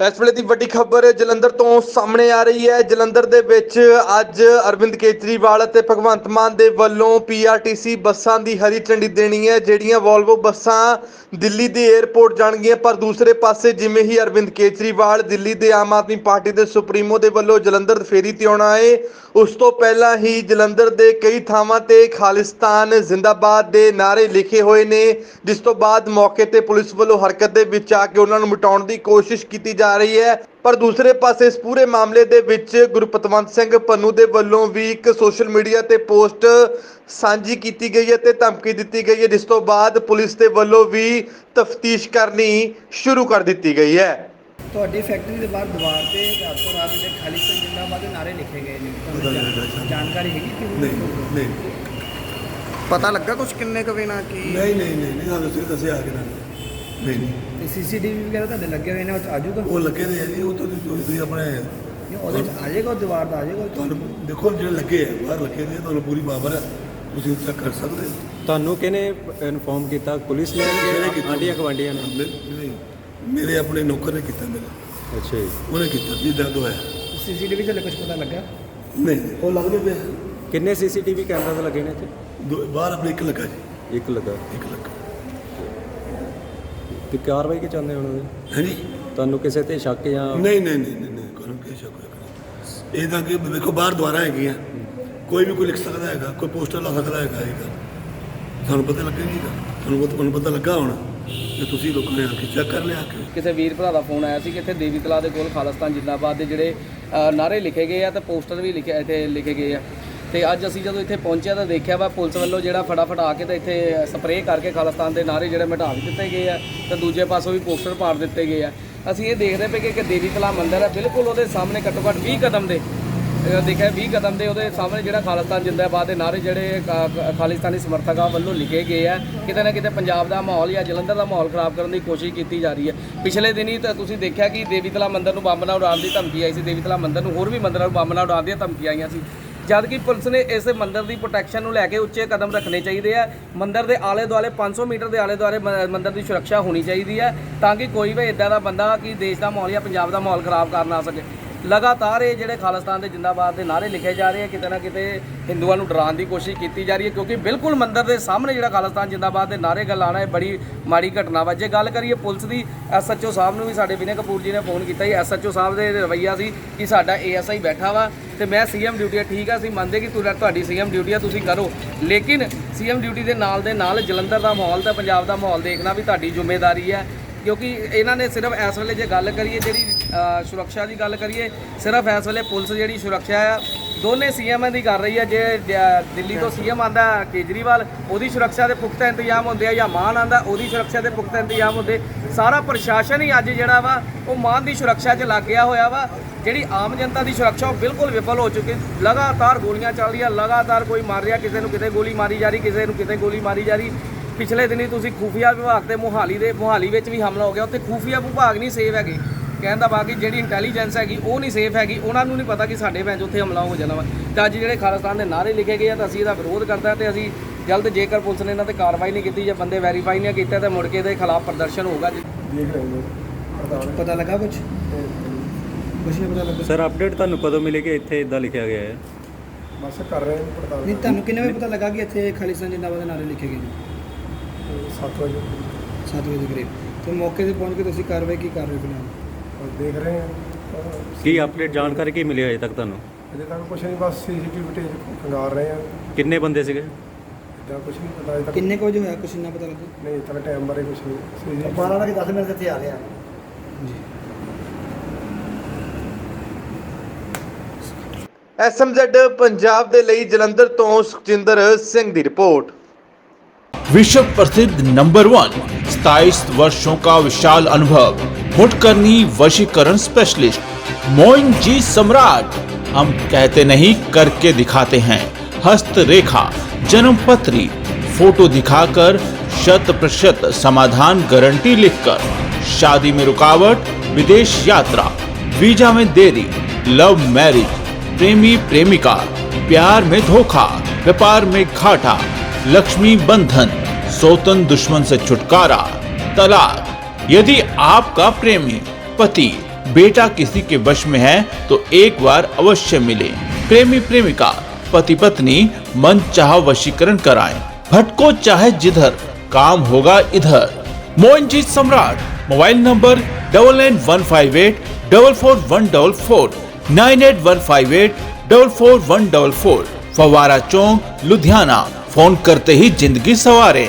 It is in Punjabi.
ਇਸ ਵੇਲੇ ਦੀ ਵੱਡੀ ਖਬਰ ਜਲੰਧਰ ਤੋਂ ਸਾਹਮਣੇ ਆ ਰਹੀ ਹੈ। ਜਲੰਧਰ ਦੇ ਵਿੱਚ ਅੱਜ ਅਰਵਿੰਦ ਕੇਜਰੀਵਾਲ ਅਤੇ ਭਗਵੰਤ ਮਾਨ ਦੇ ਵੱਲੋਂ ਪੀਆਰਟੀਸੀ ਬੱਸਾਂ ਦੀ ਹਰੀ ਝੰਡੀ ਦੇਣੀ ਹੈ, ਜਿਹੜੀਆਂ ਵੋਲਵੋ ਬੱਸਾਂ ਦਿੱਲੀ ਦੇ 에ਅਰਪੋਰਟ ਜਾਣਗੀਆਂ। ਪਰ ਦੂਸਰੇ ਪਾਸੇ ਜਿਵੇਂ ਹੀ ਅਰਵਿੰਦ ਕੇਜਰੀਵਾਲ ਦਿੱਲੀ ਦੇ ਆਮ ਆਦਮੀ ਪਾਰਟੀ ਦੇ ਸੁਪਰੀਮੋ ਦੇ ਵੱਲੋਂ ਜਲੰਧਰ ਫੇਰੀ ਤੇ ਆਉਣਾ ਹੈ ਉਸ ਤੋਂ ਪਹਿਲਾਂ ਹੀ ਜਲੰਧਰ ਦੇ ਕਈ ਥਾਵਾਂ ਤੇ ਖਾਲਿਸਤਾਨ ਜ਼ਿੰਦਾਬਾਦ ਦੇ ਨਾਅਰੇ ਲਿਖੇ ਹੋਏ ਨੇ, ਜਿਸ ਤੋਂ ਬਾਅਦ ਮੌਕੇ ਤੇ ਪੁਲਿਸ ਵੱਲੋਂ ਹਰਕਤ ਦੇ ਵਿੱਚ ਆ ਕੇ ਉਹਨਾਂ ਨੂੰ ਮਿਟਾਉਣ ਦੀ ਕੋਸ਼ਿਸ਼ ਕੀਤੀ ਜਾ ਰਹੀ ਹੈ। ਪਰ ਦੂਸਰੇ ਪਾਸੇ ਇਸ ਪੂਰੇ ਮਾਮਲੇ ਦੇ ਵਿੱਚ ਗੁਰਪਤਵੰਤ ਸਿੰਘ ਪੰਨੂ ਦੇ ਵੱਲੋਂ ਵੀ ਇੱਕ ਸੋਸ਼ਲ ਮੀਡੀਆ ਤੇ ਪੋਸਟ ਸਾਂਝੀ ਕੀਤੀ ਗਈ ਹੈ ਤੇ ਧਮਕੀ ਦਿੱਤੀ ਗਈ ਹੈ, ਜਿਸ ਤੋਂ ਬਾਅਦ ਪੁਲਿਸ ਦੇ ਵੱਲੋਂ ਵੀ ਤਫਤੀਸ਼ ਕਰਨੀ ਸ਼ੁਰੂ ਕਰ ਦਿੱਤੀ ਗਈ ਹੈ। ਤੁਹਾਡੀ ਫੈਕਟਰੀ ਦੇ ਬਾਹਰ ਦੀਵਾਰ ਤੇ ਰਾਤੋਂ ਰਾਤ ਦੇ ਖਾਲਿਸਤਾਨ ਜਿੰਦਾਬਾਦ ਦੇ ਨਾਰੇ ਲਿਖੇ ਗਏ ਨੇ। ਤੁਹਾਨੂੰ ਜਾਣ- ਸਰ। ਜਾਣਕਾਰੀ ਹੈਗੀ ਕਿ ਨਹੀਂ? ਨਹੀਂ ਪਤਾ ਲੱਗਾ ਕੁਝ ਕਿੰਨੇ ਕੁ ਵੇ ਨਾ ਕੀ ਨਹੀਂ ਨਹੀਂ ਨਹੀਂ ਨਹੀਂ ਸਾਨੂੰ ਤੁਸੀਂ ਦੱਸਿਆ ਆ ਕੇ ਨਾ। ਨਹੀਂ ਨਹੀਂ। ਤੇ ਸੀਸੀਟੀਵੀ ਵਗੈਰਾ ਤੁਹਾਡੇ ਲੱਗੇ ਹੋਏ ਨੇ ਉਹ 'ਚ ਆ ਜਾਊਗਾ? ਉਹ ਲੱਗੇ ਨੇ ਆ ਜੀ ਉਹ ਤਾਂ ਤੁਸੀਂ ਤੁਸੀਂ ਆਪਣੇ ਨਹੀਂ, ਉਹਦੇ ਚ ਆ ਜਾਏਗਾ ਉਹ ਦੀਵਾਰ ਦਾ ਆ ਜਾਏਗਾ ਉਹ 'ਚ? ਤੁਹਾਨੂੰ ਦੇਖੋ ਜਿਹੜੇ ਲੱਗੇ ਆ ਬਾਹਰ ਲੱਗੇ ਨੇ ਤੁਹਾਨੂੰ ਪੂਰੀ ਬਾਬਰ ਹੈ ਤੁਸੀਂ ਉੱਥੇ ਕਰ ਸਕਦੇ ਹੋ। ਤੁਹਾਨੂੰ ਕਿਹਨੇ ਇਨਫੋਰਮ ਕੀਤਾ? ਪੁਲਿਸ ਨੇ ਕਿਹਨੇ ਕੀਤਾ? ਆਂਡੀਆਂ ਗਵਾਂਡੀਆਂ ਨੇ? ਮੇ- ਮੇਰੇ ਆਪਣੇ ਨੌਕਰ ਨੇ ਕੀਤਾ ਮੇਰਾ। ਅੱਛਾ ਜੀ। ਉਹਨੇ ਕੀਤਾ ਜੀ ਦਰਦ ਹੋਇਆ। ਸੀਸੀਟੀਵੀ ਤੇ ਕੁਝ ਪਤਾ ਲੱਗਾ? ਨਹੀਂ ਉਹ ਲੱਗਦੇ ਪਏ ਕਿੰਨੇ ਸੀਸੀਟੀਵੀ ਕੈਮਰਾ ਲੱਗੇ ਨੇ ਇੱਥੇ? ਦੋ- ਬਾਹਰ ਆਪਣੇ ਇੱਕ ਲੱਗਾ ਜੀ। ਇੱਕ ਲੱਗਾ। ਇੱਕ ਲੱਗਾ। ਤੇ ਕਾਰਵਾਈ ਕੀ ਚਾਹੁੰਦੇ ਹੋ ਉਹਨਾਂ ਦੀ ਹਾਂਜੀ? ਤੁਹਾਨੂੰ ਕਿਸੇ ਤੇ ਸ਼ੱਕ ਜਾਂ ਨਹੀਂ ਨਹੀਂ ਨਹੀਂ ਨਹੀਂ ਨਹੀਂ ਕੋਈ ਕੀ ਸ਼ੱਕ ਨਹੀਂ ਇਹ ਤਾਂ ਕਿ ਵੇਖੋ ਬਾਹਰ ਦੁਆਰਾ ਹੈਗੀਆਂ। ਕੋਈ ਵੀ ਕੋਈ ਲਿਖ ਸਕਦਾ ਹੈਗਾ ਕੋਈ ਪੋਸਟਰ ਲਾ ਸਕਦਾ ਹੈਗਾ ਇਹ ਗੱਲ ਤੁਹਾਨੂੰ ਪਤਾ ਲੱਗੇਗਾ ਤੁਹਾਨੂੰ ਪਤਾ ਤੁਹਾਨੂੰ ਪਤਾ ਲੱਗਾ ਹੋਣਾ। ਕਿ ਤੁਸੀਂ ਲੋਕਾਂ ਨੇ ਆ ਕੇ ਚੈੱਕ ਕਰ ਲਿਆ ਕਿ। ਕਿਸੇ ਵੀਰ ਭਰਾ ਦਾ ਫੋਨ ਆਇਆ ਸੀ ਕਿ ਇੱਥੇ ਦੇਵੀ ਤਲਾ ਦੇ ਕੋਲ ਖਾਲਿਸਤਾਨ ਜਿੰਦਾਬਾਦ ਦੇ ਜਿਹੜੇ ਅ, ਨਾਅਰੇ ਲਿਖੇ ਗਏ ਆ ਤੇ ਪੋਸਟਰ ਵੀ ਲਿਖੇ ਇੱਥੇ ਲਿਖੇ ਗਏ ਆ। ਤੇ ਅੱਜ ਅਸੀਂ ਜਦੋਂ ਇੱਥੇ ਪਹੁੰਚਿਆ ਤਾਂ ਦੇਖਿਆ ਵਾ ਪੁਲਿਸ ਵੱਲੋਂ ਜਿਹੜਾ ਫਟਾਫਟ ਆ ਕੇ ਤੇ ਇੱਥੇ ਸਪਰੇਅ ਕਰਕੇ ਖਾਲਿਸਤਾਨ ਦੇ ਨਾਅਰੇ ਜਿਹੜੇ ਮਿਟਾ ਵੀ ਦਿੱਤੇ ਗਏ ਆ ਤੇ ਦੂਜੇ ਪਾਸੋਂ ਵੀ ਪੋਸਟਰ ਪਾੜ ਦਿੱਤੇ ਗਏ ਆ। ਅਸੀਂ ਇਹ ਦੇਖਦੇ ਪਏ ਕਿ ਇੱਕ ਦੇਵੀ ਤਲਾ ਮੰਦਿਰ ਹੈ ਬਿਲਕੁਲ ਉਹਦੇ ਸਾਹਮਣੇ ਘੱਟੋ ਘੱਟ 20 ਕਦਮ ਦੇ ਦੇਖਿਆ 20 ਕਦਮ ਦੇ ਉਹਦੇ ਸਾਹਮਣੇ ਜਿਹੜਾ ਖਾਲਿਸਤਾਨ ਜਿੰਦਾਬਾਦ ਦੇ ਨਾਅਰੇ ਜਿਹੜੇ ਖਾ- ਖਾਲਿਸਤਾਨੀ ਸਮਰਥਕਾਂ ਵੱਲੋਂ ਲਿਖੇ ਗਏ ਆ। ਕਿਤੇ ਨਾ ਕਿਤੇ ਪੰਜਾਬ ਦਾ ਮਾਹੌਲ ਜਾਂ ਜਲੰਧਰ ਦਾ ਮਾਹੌਲ ਖਰਾਬ ਕਰਨ ਦੀ ਕੋਸ਼ਿਸ਼ ਕੀਤੀ ਜਾ ਰਹੀ ਹੈ। ਪਿਛਲੇ ਦਿਨੀ ਤਾਂ ਤੁਸੀਂ ਦੇਖਿਆ ਕਿ ਦੇਵੀਤਲਾ ਮੰਦਿਰ ਨੂੰ ਬੰਬ ਨਾਲ ਉਡਾਉਣ ਦੀ ਧਮਕੀ ਆਈ ਸੀ। ਦੇਵੀਤਲਾ ਮੰਦਿਰ ਨੂੰ ਹੋਰ ਵੀ ਮੰਦਿਰਾਂ ਨੂੰ ਬੰਬ ਨਾਲ ਉਡਾਉਣ ਦੀਆਂ ਧਮਕੀਆਂ ਆਈਆਂ ਸੀ। ਜਦ ਕਿ ਪੁਲਿਸ ਨੇ ਇਸ ਮੰਦਰ ਦੀ ਪ੍ਰੋਟੈਕਸ਼ਨ ਨੂੰ ਲੈ ਕੇ ਉੱਚੇ ਕਦਮ ਰੱਖਣੇ ਚਾਹੀਦੇ ਆ। ਮੰਦਰ ਦੇ ਆਲੇ ਦੁਆਲੇ 500 ਮੀਟਰ ਦੇ ਆਲੇ ਦੁਆਲੇ ਮੰਦਰ ਦੀ ਸੁਰੱਖਿਆ ਹੋਣੀ ਚਾਹੀਦੀ ਹੈ, ਤਾਂ ਕਿ ਕੋਈ ਵੀ ਇਦਾਂ ਦਾ ਬੰਦਾ ਕਿ ਦੇਸ਼ ਦਾ ਮਾਹੌਲ ਜਾਂ ਪੰਜਾਬ ਦਾ ਮਾਹੌਲ ਖਰਾਬ ਕਰ ਨਾ ਸਕੇ। ਲਗਾਤਾਰ ਇਹ ਜਿਹੜੇ ਖਾਲਿਸਤਾਨ ਦੇ ਜਿੰਦਾਬਾਦ ਦੇ ਨਾਅਰੇ ਲਿਖੇ ਜਾ ਰਹੇ ਆ, ਕਿਤੇ ਨਾ ਕਿਤੇ ਹਿੰਦੂਆਂ ਨੂੰ ਡਰਾਉਣ ਦੀ ਕੋਸ਼ਿਸ਼ ਕੀਤੀ ਜਾ ਰਹੀ ਹੈ, ਕਿਉਂਕਿ ਬਿਲਕੁਲ ਮੰਦਰ ਦੇ ਸਾਹਮਣੇ ਜਿਹੜਾ ਖਾਲਿਸਤਾਨ ਜਿੰਦਾਬਾਦ ਦੇ ਨਾਅਰੇ ਗੱਲ ਆਣਾ ਇਹ ਬੜੀ ਮਾੜੀ ਘਟਨਾ ਵਾ। ਜੇ ਗੱਲ ਕਰੀਏ ਪੁਲਿਸ ਦੀ, ਐਸਐਚਓ ਸਾਹਿਬ ਨੂੰ ਵੀ ਸਾਡੇ ਵਿਨੇ ਕਪੂਰ ਜੀ ਨੇ ਫੋਨ ਕੀਤਾ ਸੀ ਐਸਐਚਓ ਸਾਹਿਬ ਦੇ ਰਵਈਆ ਸੀ ਕਿ ਸਾਡਾ ਏਐਸਆਈ ਬੈਠਾ ਵਾ ਤੇ ਮੈਂ ਸੀਐਮ ਡਿਊਟੀ ਆ, ਠੀਕ ਆ, ਅਸੀਂ ਮੰਨਦੇ ਕਿ ਤੁਹਾ- ਤੁਹਾਡੀ ਸੀਐਮ ਡਿਊਟੀ ਆ, ਤੁਸੀਂ ਕਰੋ। ਲੇਕਿਨ ਸੀਐਮ ਡਿਊਟੀ ਦੇ ਨਾਲ ਦੇ ਨਾਲ ਜਲੰਧਰ ਦਾ ਮਾਹੌਲ ਤੇ ਪੰਜਾਬ ਦਾ ਮਾਹੌਲ ਦੇਖਣਾ ਵੀ ਤੁਹਾਡੀ ਜ਼ਿੰਮੇਵਾਰੀ ਹੈ ਕਿਉਂਕਿ ਇਹਨਾਂ ਨੇ ਸਿਰਫ ਇਸ ਵੇਲੇ ਜੇ ਗੱਲ ਕਰੀਏ ਜਿਹੜੀ ਸੁਰੱਖਿਆ ਦੀ ਗੱਲ ਕਰੀਏ, ਸਿਰਫ ਇਸ ਵੇਲੇ ਪੁਲਿਸ ਜਿਹੜੀ ਸੁਰੱਖਿਆ ਆ, ਦੋਨੇ ਸੀਐਮ ਦੀ ਕਰ ਰਹੀ ਹੈ ਜੇ ਦਿੱਲੀ ਤੋਂ ਸੀਐਮ ਆਂਦਾ ਕੇਜਰੀਵਾਲ, ਉਹਦੀ ਸੁਰੱਖਿਆ ਦੇ ਪੁਖਤਾ ਇੰਤਜ਼ਾਮ ਹੁੰਦੇ ਆ, ਜਾਂ ਮਾਨ ਆਂਦਾ, ਉਹਦੀ ਸੁਰੱਖਿਆ ਦੇ ਪੁਖਤਾ ਇੰਤਜ਼ਾਮ ਹੁੰਦੇ। ਸਾਰਾ ਪ੍ਰਸ਼ਾਸਨ ਹੀ ਅੱਜ ਜਿਹੜਾ ਵਾ, ਉਹ ਮਾਨ ਦੀ ਸੁਰੱਖਿਆ 'ਚ ਲੱਗ ਗਿਆ ਹੋਇਆ ਵਾ। ਜਿਹੜੀ ਆਮ ਜਨਤਾ ਦੀ ਸੁਰੱਖਿਆ, ਉਹ ਬਿਲਕੁਲ ਵਿਫਲ ਹੋ ਚੁੱਕੀ, ਲਗਾਤਾਰ ਗੋਲੀਆਂ ਚੱਲ ਰਹੀਆਂ, ਲਗਾਤਾਰ ਕੋਈ ਮਾਰ ਰਿਹਾ, ਕਿਸੇ ਨੂੰ ਕਿਤੇ ਗੋਲੀ ਮਾਰੀ ਜਾ ਰਹੀ, ਕਿਸੇ ਨੂੰ ਕਿਤੇ ਗੋਲੀ ਮਾਰੀ ਜਾ ਰਹੀ। ਪਿਛਲੇ ਦਿਨੀ ਤੁਸੀਂ ਖੂਫੀਆ ਵਿਭਾਗ ਤੇ ਮੋਹਾਲੀ ਦੇ, ਮੋਹਾਲੀ ਵਿੱਚ ਵੀ ਹਮਲਾ ਹੋ ਗਿਆ, ਉੱਥੇ ਖੂਫੀਆ ਵਿਭਾਗ ਨਹੀਂ ਸੇਵ ਹੈਗੇ। ਕਹਿਣ ਦਾ ਬਾਕੀ ਜਿਹੜੀ ਇੰਟੈਲੀਜੈਂਸ ਹੈਗੀ ਉਹ ਨਹੀਂ ਸੇਫ ਹੈਗੀ। ਉਹਨਾਂ ਨੂੰ ਨਹੀਂ ਪਤਾ ਕਿ ਸਾਡੇ ਭੈਣ ਉੱਥੇ ਹਮਲਾ ਹੋ ਜਾਣਾ ਵਾ। ਤੇ ਅੱਜ ਜਿਹੜੇ ਖਾਲਿਸਤਾਨ ਦੇ ਨਾਅਰੇ ਲਿਖੇ ਗਏ ਆ ਤਾਂ ਅਸੀਂ ਇਹਦਾ ਵਿਰੋਧ ਕਰਦਾ ਤੇ ਅਸੀਂ ਜਲਦ ਜੇਕਰ ਪੁਲਿਸ ਨੇ ਇਹਨਾਂ ਤੇ ਕਾਰਵਾਈ ਨਹੀਂ ਕੀਤੀ ਜਾਂ ਬੰਦੇ ਵੈਰੀਫਾਈ ਨਹੀਂ ਕੀਤੇ ਤਾਂ ਮੁੜ ਕੇ ਇਹਦੇ ਖਿਲਾਫ ਪ੍ਰਦਰਸ਼ਨ ਹੋਊਗਾ। ਜੀ ਪਤਾ ਲੱਗਾ? ਕੁਝ ਕੁਝ ਨਹੀਂ ਪਤਾ ਲੱਗਾ। ਸਰ ਅਪਡੇਟ ਤੁਹਾਨੂੰ ਕਦੋਂ ਮਿਲੇਗੀ ਇੱਥੇ ਇਦਾਂ ਲਿਖਿਆ ਗਿਆ ਹੈ? ਬਸ ਕਰ ਰਹੇ ਹਾਂ ਪੜਤਾਲ ਨਹੀਂ ਤੁਹਾਨੂੰ ਕਿੰਨੇ ਵਜੇ ਪਤਾ ਲੱਗਾ ਕਿ ਇੱਥੇ ਖਾਲਿਸਤਾਨ ਜਿੰਦਾਬਾਦ ਦੇ ਨਾਰੇ ਲਿਖੇ ਗਏ ਨੇ? 7 ਵਜੇ। 7 ਵਜੇ ਦੇ ਕਰੀਬ। ਤੇ ਮੌਕੇ ਤੇ ਪਹੁੰਚ ਕੇ ਤੁਸੀਂ ਕਾਰਵਾਈ ਕੀ ਕਰ ਰਹੇ ਹੋ ਫਿਲਹਾਲ? ਦੇਖ ਰਹੇ ਹਾਂ। ਕੀ ਅਪਡੇਟ ਜਾਣਕਾਰੀ ਕੀ ਮਿਲੀ ਅਜੇ ਤੱਕ ਤੁਹਾਨੂੰ? ਅਜੇ ਤੱਕ ਕੁਛ ਨਹੀਂ ਬਸ ਸੀਸੀਟੀਵੀ ਫੁਟੇਜ ਖੰਗਾਰ ਰਹੇ ਹਾਂ। ਕਿੰਨੇ ਬੰਦੇ ਸੀਗੇ? ਇਦਾਂ ਕੁਛ ਨਹੀਂ ਪਤਾ ਅਜੇ ਤੱਕ। ਕਿੰਨੇ ਕੁ ਹੋਇਆ? ਕੁਛ ਇੰਨਾ ਪਤਾ ਲੱਗਿਆ? ਨਹੀਂ ਅਜੇ ਟਾਈਮ ਬਾਰੇ ਕੁਛ ਨਹੀਂ। ਸੀਸੀਟੀਵੀ 12 ਵਜੇ 10 ਮਿੰਟ ਇੱਥੇ ਆ ਗਿਆ ਐਸਐਮਜ਼ੈਡ ਪੰਜਾਬ ਦੇ ਲਈ ਜਲੰਧਰ ਤੋਂ ਸੁਖਜਿੰਦਰ ਸਿੰਘ ਦੀ ਰਿਪੋਰਟ। ਵਿਸ਼ਵ ਪ੍ਰਸਿੱਧ ਨੰਬਰ वन 27 वर्षों का विशाल अनुभव मुटकरनी वशीकरण स्पेशलिस्ट मोइन जी सम्राट। हम कहते नहीं, करके दिखाते हैं। हस्तरेखा जन्म पत्री फ़ोटो दिखाकर शत प्रतिशत समाधान गारंटी लिखकर। शादी में रुकावट, विदेश यात्रा, वीज़ा में देरी लव मैरिज प्रेमी प्रेमिका, प्यार में धोखा, व्यापार में घाटा, लक्ष्मी बंधन, सोतन दुश्मन से छुटकारा, तलाक यदि आपका प्रेमी पति बेटा किसी के वश में है तो एक बार अवश्य मिले। प्रेमी प्रेमिका, पति पत्नी, मन चाह वशीकरण कराएँ। भटको चाहे जिधर, काम होगा इधर। Mohanjit Samrat, mobile number double nine one five eight double four one double four nine eight one five eight double four one double four Fawara Chowk, Ludhiana, phone करते ही ज़िंदगी सवारे।